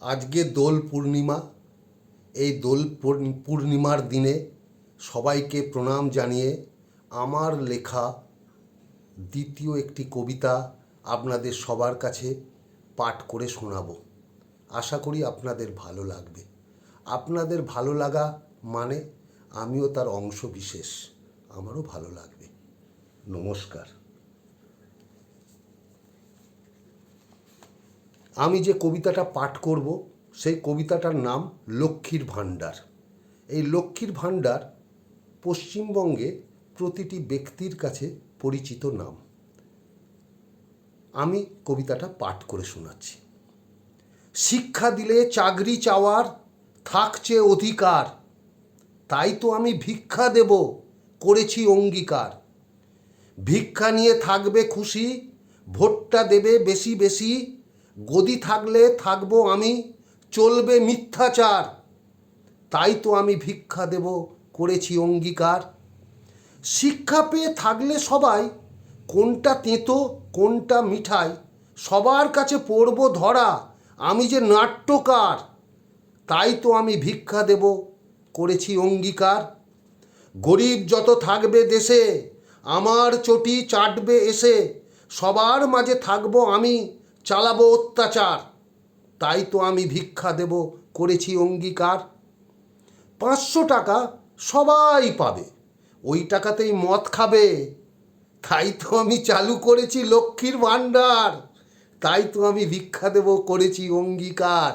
আজকে দোল পূর্ণিমা। এই দোল পূর্ণিমার দিনে সবাইকে প্রণাম জানিয়ে আমার লেখা দ্বিতীয় একটি কবিতা আপনাদের সবার কাছে পাঠ করে শোনাবো। আশা করি আপনাদের ভালো লাগবে। আপনাদের ভালো লাগা মানে আমিও তার অংশ বিশেষ আমারও ভালো লাগবে। নমস্কার। আমি যে কবিতাটা পাঠ করব, সেই কবিতাটার নাম লক্ষ্মীর ভাণ্ডার। এই লক্ষ্মীর ভাণ্ডার পশ্চিমবঙ্গে প্রতিটি ব্যক্তির কাছে পরিচিত নাম। আমি কবিতাটা পাঠ করে শোনাচ্ছি। শিক্ষা দিলে চাকরি চাওয়ার থাকছে অধিকার, তাই তো আমি ভিক্ষা দেব, করেছি অঙ্গীকার। ভিক্ষা নিয়ে থাকবে খুশি, ভোটটা দেবে বেশি বেশি গদি থাকলে থাকব আমি, চলবে মিথ্যাচার। তাই তো আমি ভিক্ষা দেব, করেছি অঙ্গীকার। শিক্ষা পেয়ে থাকলে সবাই, কোনটা তেঁতো, কোনটা মিঠাই, সবার কাছে পড়ব ধরা, আমি যে নাট্যকার। তাই তো আমি ভিক্ষা দেব, করেছি অঙ্গীকার। গরিব যত থাকবে দেশে, আমার চটি চাটবে এসে, সবার মাঝে থাকব আমি চালাবো অত্যাচার। তাই তো আমি ভিক্ষা দেব, করেছি অঙ্গীকার। পাঁচশো টাকা সবাই পাবে, ওই টাকাতেই মদ খাবে। তাই তো আমি চালু করেছি লক্ষ্মীর ভাণ্ডার, তাই তো আমি ভিক্ষা দেব, করেছি অঙ্গীকার।